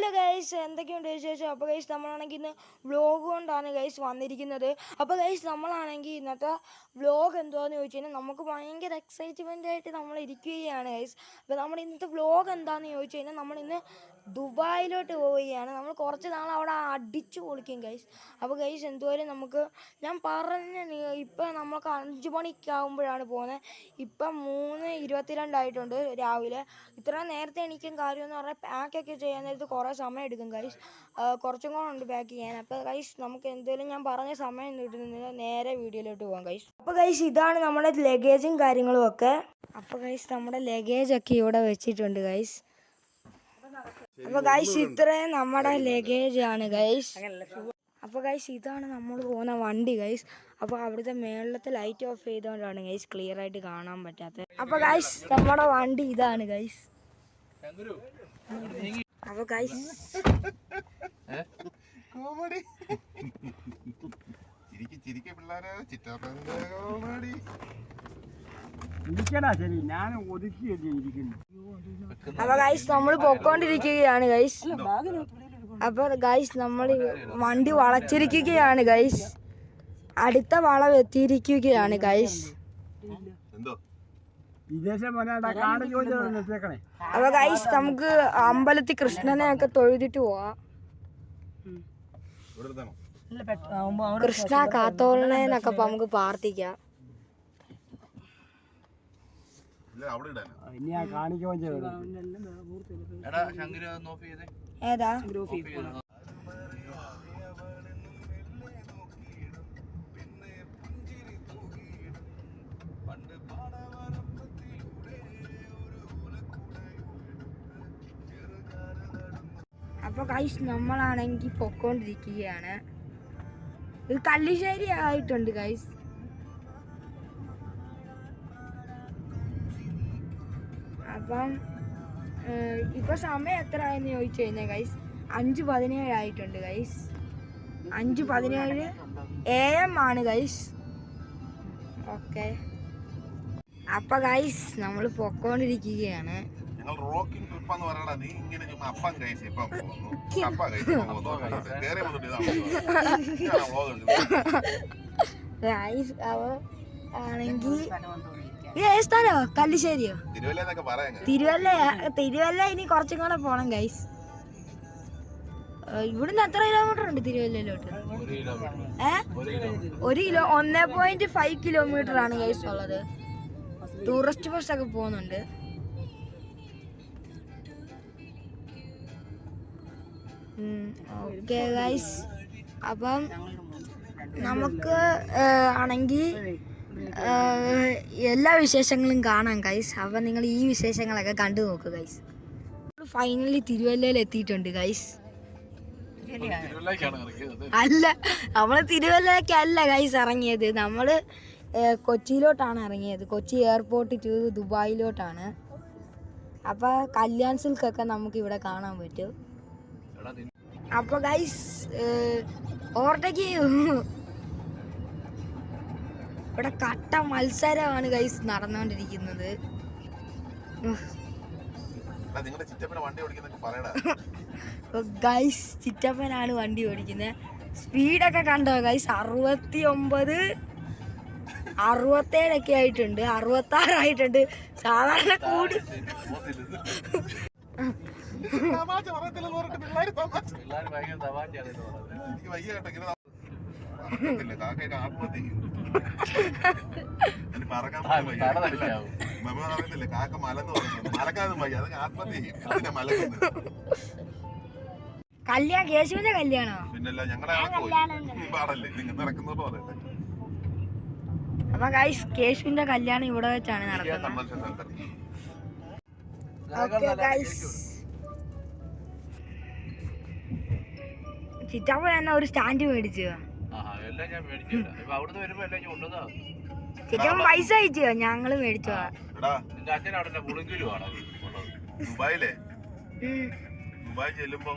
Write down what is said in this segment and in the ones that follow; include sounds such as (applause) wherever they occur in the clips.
Hello guys എന്തൊക്കെയുണ്ട് വിശേഷം? അപ്പോൾ ഗൈസ് നമ്മളാണെങ്കിൽ ഇന്ന് വ്ലോഗ് കൊണ്ടാണ് ഗൈസ് വന്നിരിക്കുന്നത്. അപ്പോൾ ഗൈസ് നമ്മളാണെങ്കിൽ ഇന്നത്തെ വ്ലോഗ് എന്തുവാന്ന് ചോദിച്ചു കഴിഞ്ഞാൽ നമുക്ക് ഭയങ്കര എക്സൈറ്റ്മെന്റ് ആയിട്ട് നമ്മൾ ഇരിക്കുകയാണ് ഗൈസ് അപ്പോൾ നമ്മുടെ ഇന്നത്തെ വ്ലോഗ് എന്താണെന്ന് ചോദിച്ചു കഴിഞ്ഞാൽ നമ്മളിന്ന് ദുബായിലോട്ട് പോവുകയാണ്. നമ്മൾ കുറച്ച് നാൾ അവിടെ അടിച്ചു പൊളിക്കും ഗൈസ് അപ്പോൾ ഗൈസ് എന്തുവരെ നമുക്ക് ഞാൻ പറഞ്ഞ ഇപ്പം നമുക്ക് അഞ്ച് മണിക്കാവുമ്പോഴാണ് പോകുന്നത് ഇപ്പം മൂന്ന് ഇരുപത്തിരണ്ടായിട്ടുണ്ട് രാവിലെ. ഇത്ര നേരത്തെ എണീക്കും കാര്യമെന്ന് പറഞ്ഞാൽ പാക്കൊക്കെ ചെയ്യാൻ നേരത്ത് കുറേ സമയം എടുക്കും ഗൈസ് കുറച്ചും കൂടെ ഉണ്ട് പാക്ക് ചെയ്യാൻ. അപ്പോൾ ഗൈസ് നമുക്ക് എന്തെങ്കിലും ഞാൻ പറഞ്ഞ സമയം കിട്ടുന്നില്ല നേരെ വീഡിയോയിലോട്ട് പോകാം ഗൈസ് അപ്പോൾ ഗൈസ് ഇതാണ് നമ്മുടെ ലഗേജും കാര്യങ്ങളും ഒക്കെ. അപ്പോൾ ഗൈസ് നമ്മുടെ ലഗേജ് ഒക്കെ ഇവിടെ വെച്ചിട്ടുണ്ട് ഗൈസ് അപ്പോൾ ഗൈസ് ഇത്രയും നമ്മുടെ ലഗേജ് ആണ് ഗൈസ് അപ്പോൾ ഗൈസ് ഇതാണ് നമ്മൾ പോകുന്ന വണ്ടി ഗൈസ് അപ്പോൾ അവിടുത്തെ മേളത്തെ ലൈറ്റ് ഓഫ് ചെയ്തുകൊണ്ടാണ് ഗൈസ് ക്ലിയർ ആയിട്ട് കാണാൻ പറ്റാത്തത്. അപ്പോൾ ഗൈസ് നമ്മുടെ വണ്ടി ഇതാണ് ഗൈസ് അപ്പോൾ ഗൈസ് കോമഡി. അപ്പോൾ ഗൈസ് നമ്മൾ പൊക്കോണ്ടിരിക്കുകയാണ് ഗൈസ് അപ്പൊ ഗൈസ് നമ്മൾ വണ്ടി വളച്ചിരിക്കുകയാണ് ഗൈസ് അടുത്ത വളം എത്തിയിരിക്കുകയാണ് ഗൈസ് അപ്പൊ ഗൈസ് നമുക്ക് അമ്പലത്തിൽ കൃഷ്ണനെ ഒക്കെ തൊഴുതിട്ട് പോവാം. കൃഷ്ണ കാത്തോളനെ എന്നൊക്കെ ഇപ്പൊ നമുക്ക് പ്രാർത്ഥിക്കാം. ഇനി ആ ഏതാ? അപ്പൊ കൈസ് നമ്മളാണെങ്കിൽ പൊക്കോണ്ടിരിക്കുകയാണ്. ഇത് കല്ലിശ്ശേരി ആയിട്ടുണ്ട് ഗൈസ് അപ്പം ഏഹ്, ഇപ്പൊ സമയം എത്ര ആയെന്ന് ചോദിച്ചു കഴിഞ്ഞാൽ ഗൈസ് അഞ്ച് പതിനേഴ് ആയിട്ടുണ്ട് ഗൈസ് അഞ്ച് പതിനേഴ് എ എം ആണ് ഗൈസ് ഓക്കെ അപ്പൊ ഗൈസ് നമ്മൾ പൊക്കോണ്ടിരിക്കുകയാണ്. ഗൈസ് അവ ആണെങ്കിൽ ഇത് ഏത് സ്ഥലമോ കല്ലിശ്ശേരിയോ തിരുവല്ല തിരുവല്ല ഇനി കുറച്ചും കൂടെ പോണം ഗൈസ് ഇവിടുന്ന് എത്ര കിലോമീറ്റർ ഉണ്ട് തിരുവല്ലയിലോട്ട്? ഏ? ഒരു കിലോ ഒന്നേ പോയിന്റ് ഫൈവ് കിലോമീറ്റർ ആണ് ഗൈസ് ഉള്ളത്. ടൂറിസ്റ്റ് ബസ് ഒക്കെ പോകുന്നുണ്ട്. ഓക്കെ ഗൈസ് അപ്പം നമുക്ക് ആണെങ്കിൽ എല്ലാ വിശേഷങ്ങളും കാണാം ഗൈസ് അപ്പം നിങ്ങൾ ഈ വിശേഷങ്ങളൊക്കെ കണ്ടു നോക്കുക ഗൈസ് ഫൈനലി തിരുവല്ലയിൽ എത്തിയിട്ടുണ്ട് ഗൈസ് അല്ല നമ്മൾ അല്ല ഗൈസ് ഇറങ്ങിയത്. നമ്മൾ കൊച്ചിയിലോട്ടാണ് ഇറങ്ങിയത്. കൊച്ചി എയർപോർട്ട് ടു ദുബായിലോട്ടാണ്. അപ്പോൾ കല്യാൺ സിൽക്കൊക്കെ നമുക്ക് ഇവിടെ കാണാൻ പറ്റും. അപ്പോൾ ഗൈസ് ഓവർടേക്ക് ഇവിടെ കട്ട മത്സരമാണ് ഗൈസ് നടന്നുകൊണ്ടിരിക്കുന്നത്. ഉഹ്. നിങ്ങളുടെ ചിറ്റപ്പനെ വണ്ടി ഓടിക്കുന്നൊക്കെ പറയടാ. (laughs) ഗൈസ് ചിറ്റപ്പനാണ് വണ്ടി ഓടിക്കുന്നത്. സ്പീഡൊക്കെ കണ്ടോ ഗൈസ് അറുപത്തി ഒമ്പത് അറുപത്തേഴൊക്കെ ആയിട്ടുണ്ട്. അറുപത്തി ആറായിട്ടുണ്ട് സാധാരണ കൂടി (laughs) തമാശ പറയത്തില്ലെന്ന് പറഞ്ഞിട്ട് തമാശ പറയുന്നില്ലേ കാക്ക മലന്ന് പറയുന്നത് മലക്കാതെ വയ്യ അതൊക്കെ ആത്മഹത്യ ചെയ്യും. അതിനെ മലക്കുന്നത് കല്യാണം കേശുവിന്റെ കല്യാണോ? പിന്നല്ല ഞങ്ങളെ പാടല്ലേ? നിങ്ങൾ നടക്കുന്നത് പറയല്ലേ അപ്പൊ ഗൈസ് കേശുവിന്റെ കല്യാണം ഇവിടെ വെച്ചാണ് നടക്കുന്നത്. ചിറ്റപ്പൻ തന്നെ ഒരു സ്റ്റാൻഡ് മേടിച്ചു. എല്ലാം ഞാൻ മേടിച്ചില്ല ഇപ്പൊ അവിടുന്ന് വരുമ്പോ എല്ലാം ഞാൻ കൊണ്ടുവന്നാ ചിറ്റപ്പൻ പൈസ അയച്ചോ? ഞങ്ങൾ മേടിച്ചോ. എടാ നിന്റെ അച്ഛൻ അവിടെ ദുബായിലെ? ദുബായ് ചെല്ലുമ്പോ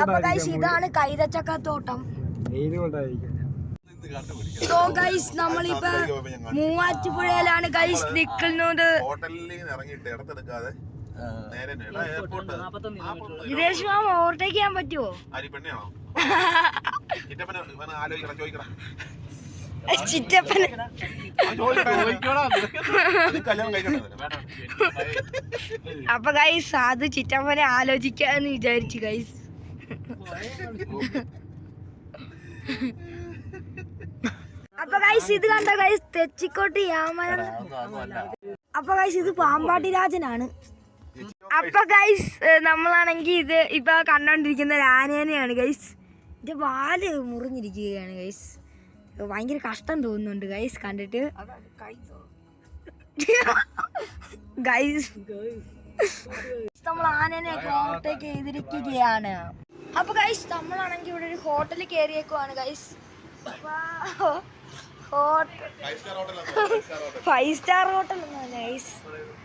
അപ്പൊ ഗൈസ് ഇതാണ് കൈതച്ചക്ക തോട്ടം സോ ഗൈസ് നമ്മളിപ്പോ മൂവാറ്റുപുഴയിലാണ് ഗൈസ് നിൽക്കുന്നത് ഹോട്ടലിൽ ഇറങ്ങിയിട്ട് ഇടത്തെടുക്കാതെ വിദേശ മാമ ഓവർടേക്ക് ചെയ്യാൻ പറ്റുമോ ചിറ്റപ്പനെ അപ്പൊ ഗൈസ് അത് ചിറ്റപ്പനെ ആലോചിക്കാന്ന് വിചാരിച്ചു ഗൈസ് അപ്പൊ ഗൈസ് ഇത് കണ്ട ഗൈസ് തെച്ചിക്കോട്ട് യാമ അപ്പൊ ഗൈസ് ഇത് പാമ്പാട്ടി രാജനാണ്. അപ്പൊ ഗൈസ് നമ്മളാണെങ്കിൽ ഇത് ഇപ്പൊ കണ്ടോണ്ടിരിക്കുന്ന ഒരു ആനേനെയാണ് ഗൈസ് ഇതിന്റെ വാൽ മുറിഞ്ഞിരിക്കുകയാണ് ഗൈസ് ഭയങ്കര കഷ്ടം തോന്നുന്നുണ്ട് ഗൈസ് കണ്ടിട്ട്. ഗൈസ് നമ്മൾ ആനനെ ഓവർടേക്ക് ചെയ്തിരിക്കുകയാണ്. അപ്പൊ ഗൈസ് നമ്മളാണെങ്കിൽ ഇവിടെ ഒരു ഹോട്ടലിൽ കയറിയേക്കുവാണ് guys five star hotel nice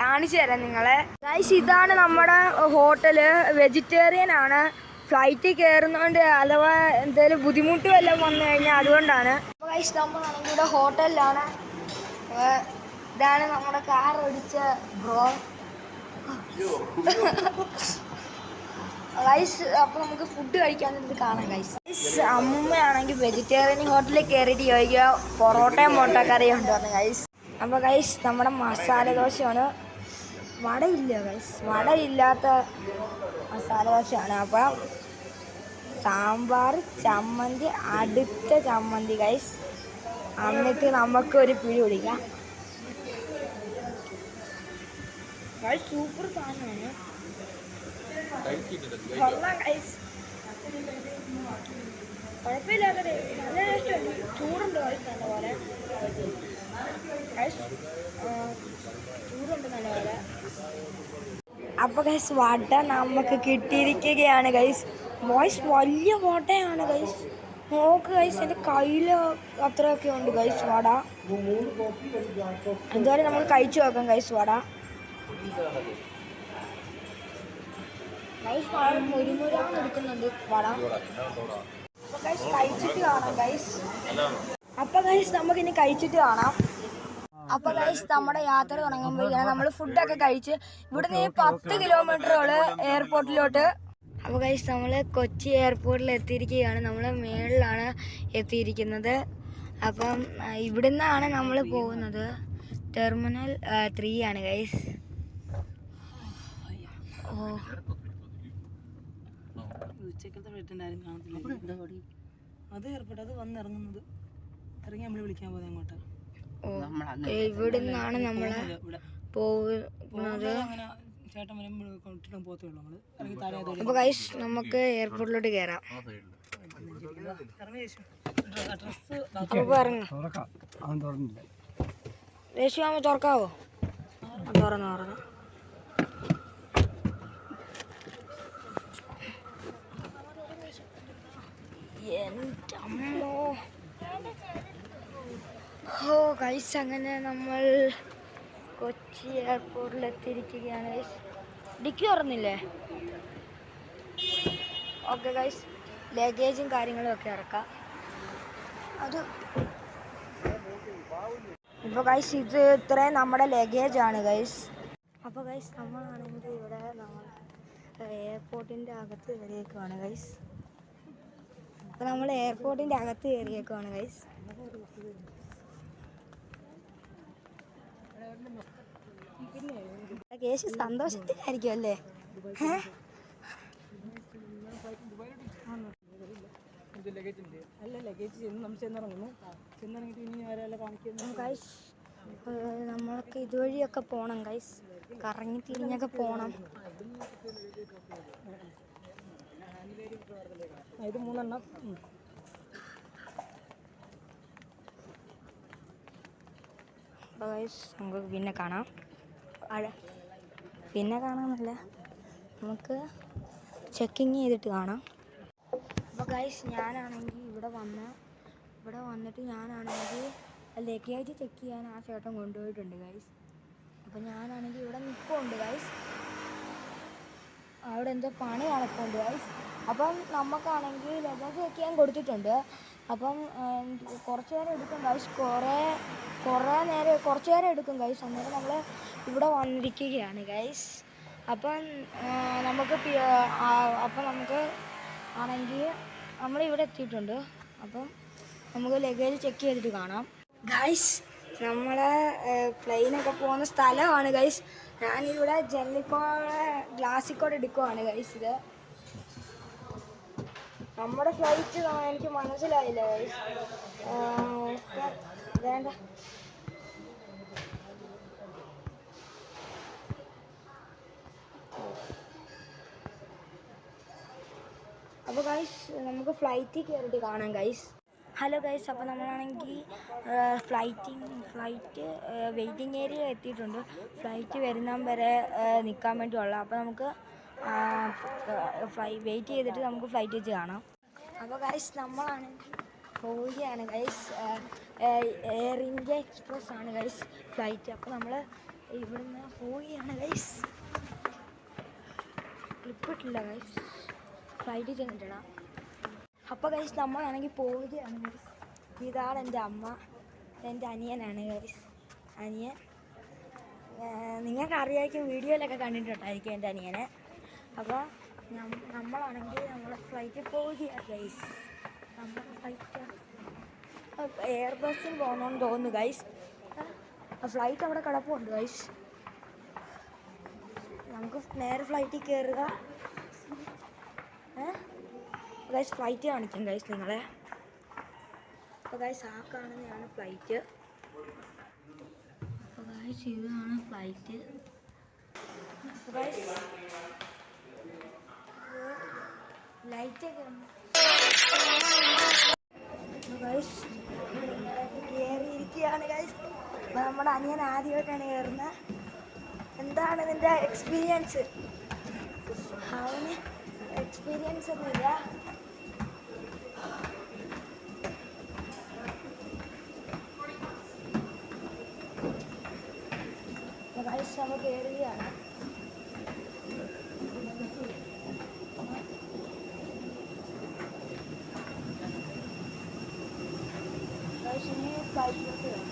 കാണിച്ചു തരാം നിങ്ങളെ. ഗൈസ് ഇതാണ് നമ്മുടെ ഹോട്ടൽ വെജിറ്റേറിയൻ ആണ്. ഫ്ലൈറ്റിൽ കയറുന്നതുകൊണ്ട് അഥവാ എന്തെങ്കിലും ബുദ്ധിമുട്ട് വല്ലതും വന്നു കഴിഞ്ഞാൽ അതുകൊണ്ടാണ്. ഗൈസ് ഇവിടെ ഹോട്ടലിലാണ്. ഇതാണ് നമ്മുടെ കാർ ഓടിച്ച ബ്രോ ഗൈസ് അപ്പോൾ നമുക്ക് ഫുഡ് കഴിക്കാൻ കാണാം ഗൈസ് ഗൈസ് അമ്മയാണെങ്കിൽ വെജിറ്റേറിയൻ ഹോട്ടലിൽ കയറിയിട്ട് ചോദിക്കുക പൊറോട്ടയും മുട്ടക്കറിയും ഉണ്ടോന്ന് ഗൈസ് അപ്പോൾ ഗൈസ് നമ്മുടെ മസാല ദോശയാണ്. വടയില്ല ഗൈസ് വടയില്ലാത്ത മസാല ദോശയാണ്. അപ്പൊ സാമ്പാർ ചമ്മന്തി അടുത്ത ചമ്മന്തി ഗൈസ് എന്നിട്ട് നമുക്ക് ഒരു പിഴി പിടിക്കാം സൂപ്പർ സാധനമാണ്. അപ്പൊ ഗൈസ് വട നമുക്ക് കിട്ടിയിരിക്കുകയാണ് ഗൈസ് വോയിസ് വലിയ വടയാണ് ഗൈസ് നോക്ക് ഗൈസ് എന്റെ കയ്യിൽ അത്രയൊക്കെ ഉണ്ട് ഗൈസ് വട. എന്തായാലും നമുക്ക് കഴിച്ചു നോക്കാം ഗൈസ് വട. ഗൈസ് വട മുരുമുരാന്ന് എടുക്കുന്നുണ്ട് വട. അപ്പൊ ഗൈസ് കഴിച്ചിട്ട് കാണാം ഗൈസ് അപ്പൊ ഗൈസ് നമുക്ക് ഇനി കഴിച്ചിട്ട് കാണാം. അപ്പൊ ഗൈസ് നമ്മുടെ യാത്ര തുടങ്ങുമ്പോഴാണ് നമ്മൾ ഫുഡൊക്കെ കഴിച്ച് ഇവിടുന്ന് ഈ പത്ത് കിലോമീറ്ററുകൾ എയർപോർട്ടിലോട്ട് അപ്പൊ ഗൈസ് നമ്മൾ കൊച്ചി എയർപോർട്ടിൽ എത്തിയിരിക്കുകയാണ്. നമ്മൾ മേളിലാണ് എത്തിയിരിക്കുന്നത്. അപ്പം ഇവിടുന്നാണ് നമ്മൾ പോകുന്നത്. ടെർമിനൽ ത്രീ ആണ് ഗൈസ് ഓ. ഉച്ചക്കത്തെ വീട്ടുണ്ടാരും കാണത്തില്ല. അത് ഏർപ്പെട്ട് അത് വന്നിറങ്ങുന്നത്. ഇറങ്ങി നമ്മൾ വിളിക്കാൻ പോകുന്നത് അങ്ങോട്ട്. ഓ ഇവിടുന്നാണ് നമ്മൾ ഇവിടെ. പോകുന്നത് അങ്ങനെ ചേട്ടൻ വരുമ്പോഴും പോത്തേ ഉള്ളൂ നമ്മൾ. ഇറങ്ങി താഴെ അപ്പൊ ഗൈസ് നമുക്ക് എയർപോർട്ടിലോട്ട് കയറാം ഇറങ്ങി തുറക്കാവോ? തുറന്നു തുറന്നു എന്റെ അമ്മോ ഓ ഗൈസ് അങ്ങനെ നമ്മൾ കൊച്ചി എയർപോർട്ടിൽ എത്തിയിരിക്കുകയാണ് ഗൈസ് ഡിക്കി തുറന്നില്ലേ? ഓക്കെ ഗൈസ് ലഗേജും കാര്യങ്ങളും ഒക്കെ ഇറക്കാം. അത് ഇപ്പോൾ ഗൈസ് ഇത് ഇത്രയും നമ്മുടെ ലഗേജ് ആണ് ഗൈസ് അപ്പോൾ ഗൈസ് നമ്മളാണെങ്കിൽ ഇവിടെ നമ്മൾ എയർപോർട്ടിന്റെ അകത്ത് കയറിയേക്കുവാണ് ഗൈസ് അപ്പോൾ നമ്മൾ എയർപോർട്ടിന്റെ അകത്ത് കയറിയേക്കുവാണ് ഗൈസ് കേശ് സന്തോഷത്തിലായിരിക്കും അല്ലേ? ലഗേജ് ഉണ്ട് അല്ല ലഗേജ് ചെന്ന് നമ്മൾ ചെന്നിറങ്ങുന്നു. ചെന്നിറങ്ങിയിട്ട് ഇനി ആരെല്ലാം കാണിക്കുന്നു ഗൈസ് നമ്മളൊക്കെ ഇതുവഴിയൊക്കെ പോണം ഗൈസ് കറങ്ങി തിരിഞ്ഞൊക്കെ പോണം. ഇത് മൂന്നെണ്ണം. അപ്പോൾ ഗൈസ് നമുക്ക് പിന്നെ കാണാം. അഴ പിന്നെ കാണാമെന്നല്ല നമുക്ക് ചെക്കിങ് ചെയ്തിട്ട് കാണാം. അപ്പോൾ ഗൈസ് ഞാനാണെങ്കിൽ ഇവിടെ വന്ന ഇവിടെ വന്നിട്ട് ഞാനാണെങ്കിൽ ലഗേജ് ചെക്ക് ചെയ്യാൻ ആ ചേട്ടൻ കൊണ്ടുപോയിട്ടുണ്ട് ഗൈസ് അപ്പോൾ ഞാനാണെങ്കിൽ ഇവിടെ നിൽപ്പുണ്ട് ഗൈസ് അവിടെ എന്തോ പണി നടക്കുന്നുണ്ട് ഗൈസ് അപ്പം നമുക്കാണെങ്കിൽ ലഗേജ് ചെക്ക് ചെയ്യാൻ കൊടുത്തിട്ടുണ്ട്. അപ്പം കുറച്ച് നേരം എടുക്കും ഗൈസ് കുറേ കുറേ നേരം കുറച്ച് നേരം എടുക്കും ഗൈസ് അന്നേരം നമ്മൾ ഇവിടെ വന്നിരിക്കുകയാണ് ഗൈസ് അപ്പം നമുക്ക് അപ്പം നമുക്ക് ആണെങ്കിൽ നമ്മളിവിടെ എത്തിയിട്ടുണ്ട്. അപ്പം നമുക്ക് ലഗേജ് ചെക്ക് ചെയ്തിട്ട് കാണാം. ഗൈസ് നമ്മളെ പ്ലെയിനൊക്കെ പോകുന്ന സ്ഥലമാണ് ഗൈസ് ഞാനിവിടെ ജെല്ലിക്കോടെ ഗ്ലാസിക്കോടെ എടുക്കുവാണ് ഗൈസ് ഇത്. നമ്മുടെ ഫ്ലൈറ്റ് എനിക്ക് മനസ്സിലായില്ല വേണ്ട. അപ്പോൾ ഗൈസ് നമുക്ക് ഫ്ലൈറ്റിൽ കയറിയിട്ട് കാണാം ഗൈസ് ഹലോ ഗൈസ് അപ്പോൾ നമ്മളാണെങ്കിൽ ഫ്ലൈറ്റിങ് ഫ്ലൈറ്റ് വെയിറ്റിംഗ് ഏരിയ എത്തിയിട്ടുണ്ട്. ഫ്ലൈറ്റ് വരുന്ന വരെ നിൽക്കാൻ വേണ്ടിയുള്ള അപ്പോൾ നമുക്ക് ഫ്ലൈ വെയിറ്റ് ചെയ്തിട്ട് നമുക്ക് ഫ്ലൈറ്റ് വെച്ച് കാണാം. അപ്പോൾ ഗൈസ് നമ്മളാണെങ്കിൽ പോവുകയാണ്. ഗൈസ് എയർ ഇന്ത്യ എക്സ്പ്രസ് ആണ് ഗൈസ് ഫ്ലൈറ്റ് അപ്പോൾ നമ്മൾ ഇവിടുന്ന് പോവുകയാണ് ഗൈസ് ക്ലിപ്പിട്ടില്ല ഗൈസ് ഫ്ലൈറ്റ് ചെന്നിട്ടിടാം. അപ്പോൾ ഗൈസ് നമ്മളാണെങ്കിൽ പോവുകയാണ് ഗൈസ് ഇതാണ് എന്റെ അമ്മ എന്റെ അനിയനാണ് ഗൈസ് അനിയൻ നിങ്ങൾക്ക് അറിയായിരിക്കും വീഡിയോയിലൊക്കെ കണ്ടിട്ടുണ്ടായിരിക്കും എന്റെ അനിയനെ. അപ്പോൾ നമ്മളാണെങ്കിൽ നമ്മളെ ഫ്ലൈറ്റിൽ പോവുകയാണ് ഗൈസ് നമ്മുടെ ഫ്ലൈറ്റ് എയർ ബസ്സിൽ പോകണമെന്ന് തോന്നുന്നു ഗൈസ് ഫ്ലൈറ്റ് അവിടെ കിടപ്പുണ്ട് ഗൈസ് നമുക്ക് നേരെ ഫ്ലൈറ്റിൽ കയറുക ഗൈസ് ഫ്ലൈറ്റ് കാണിക്കും ഗൈസ് നിങ്ങളെ. അപ്പോൾ ഗൈസ് ആ കാണുന്നതാണ് ഫ്ലൈറ്റ് അപ്പോൾ ഇതാണ് ഫ്ലൈറ്റ് ഗൈസ് ലൈറ്റൊക്കെ നമ്മുടെ അനിയൻ ആദ്യമായിട്ടാണ് കയറുന്നത് എന്താണ് നിന്റെ എക്സ്പീരിയൻസ് അവന് എക്സ്പീരിയൻസ് ഒന്നുമില്ല. ഗൈസ് കയറുകയാണ് out here too.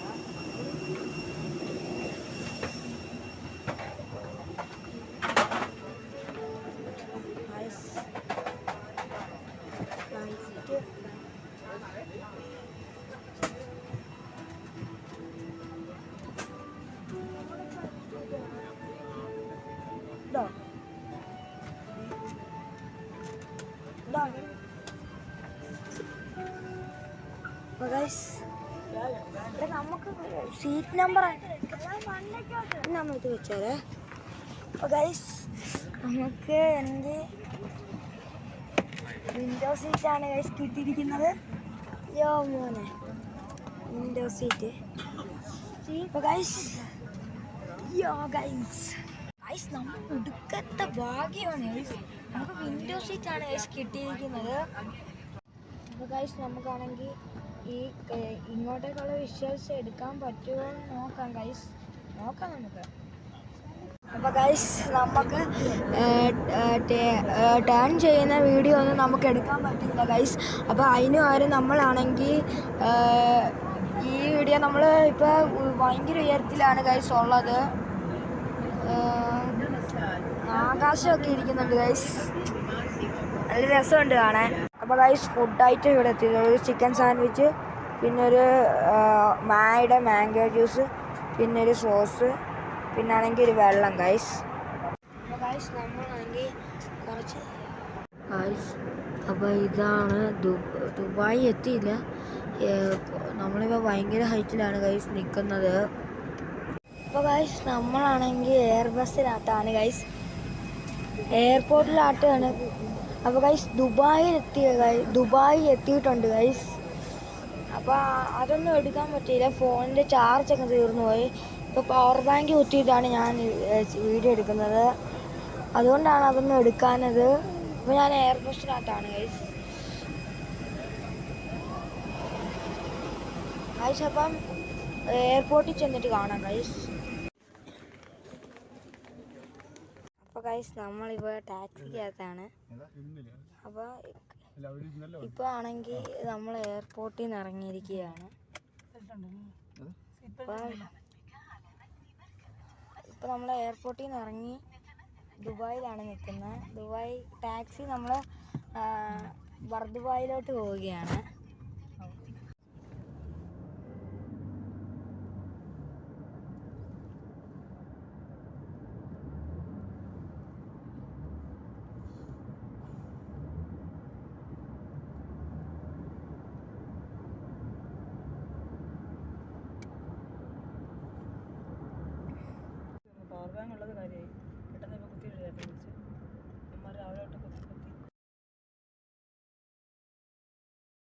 Seat number നമ്മൾ വെച്ചാലേ ഗൈസ് നമുക്ക് എന്റെ വിൻഡോ സീറ്റാണ് ഗൈസ് കിട്ടിയിരിക്കുന്നത്. യോ മോനെ window seat guys yo guys guys നമ്മൾ ഒടുക്കത്തെ ഭാഗ്യമാണ് ഗൈസ് നമുക്ക് വിൻഡോ സീറ്റാണ് ഗൈസ് കിട്ടിയിരിക്കുന്നത്. അപ്പോൾ ഗൈസ് നമുക്കാണെങ്കിൽ ഈ ഇങ്ങോട്ടേക്കുള്ള വിഷ്വൽസ് എടുക്കാൻ പറ്റുമോ എന്ന് നോക്കാം ഗൈസ് നോക്കാം നമുക്ക്. അപ്പോൾ ഗൈസ് നമുക്ക് ടേൺ ചെയ്യുന്ന വീഡിയോ ഒന്നും നമുക്ക് എടുക്കാൻ പറ്റില്ല ഗൈസ് അപ്പോൾ അതിന് പകരം നമ്മളാണെങ്കിൽ ഈ വീഡിയോ നമ്മൾ ഇപ്പോൾ ഭയങ്കര ഉയരത്തിലാണ് ഗൈസ് ഉള്ളത്. ആകാശമൊക്കെ ഇരിക്കുന്നുണ്ട് ഗൈസ് നല്ല രസമുണ്ട് കാണാൻ. അപ്പോൾ ഗൈസ് ഐറ്റം ഇവിടെ എത്തിയത്. ഒരു ചിക്കൻ സാൻഡ്വിച്ച് പിന്നെ ഒരു മായുടെ മാംഗോ ജ്യൂസ് പിന്നെ ഒരു സോസ് പിന്നെ ആണെങ്കിൽ ഒരു വെള്ളം ഗൈസ് ഗൈസ് ഗൈസ് അപ്പോൾ ഇതാണ് ദുബായ് എത്തിയില്ല. നമ്മളിപ്പോൾ ഭയങ്കര ഹൈറ്റിലാണ് ഗൈസ് നിൽക്കുന്നത് അപ്പോൾ ഗൈസ് നമ്മളാണെങ്കിൽ എയർ ബസ്സിനകത്താണ് ഗൈസ് എയർപോർട്ടിലാട്ടാണ് അപ്പോൾ ഗൈസ് ദുബായിൽ എത്തിയ ദുബായിൽ എത്തിയിട്ടുണ്ട് ഗൈസ് അപ്പോൾ അതൊന്നും എടുക്കാൻ പറ്റിയില്ല. ഫോണിന്റെ ചാർജൊക്കെ തീർന്നു പോയി. ഇപ്പോൾ പവർ ബാങ്ക് കുത്തിയിട്ടാണ് ഞാൻ വീഡിയോ എടുക്കുന്നത്. അതുകൊണ്ടാണ് അതൊന്നും എടുക്കാനത് ഇപ്പോൾ ഞാൻ എയർ ബസ്സിനകത്താണ് ഗൈസ് ഗൈസ് അപ്പം എയർപോർട്ടിൽ ചെന്നിട്ട് കാണാം ഗൈസ് ഗൈസ് നമ്മളിപ്പോൾ ടാക്സിക്കകത്താണ്. അപ്പോൾ ഇന്നലെ ഇപ്പോൾ ആണെങ്കിൽ നമ്മൾ എയർപോർട്ടിൽ നിന്ന് ഇറങ്ങിയിരിക്കുകയാണ്. ഇപ്പം ഇപ്പം നമ്മൾ എയർപോർട്ടിൽ നിന്ന് ഇറങ്ങി ദുബായിലാണ് നിൽക്കുന്നത്. ദുബായ് ടാക്സി നമ്മൾ ബർദുബായിലോട്ട് പോവുകയാണ്.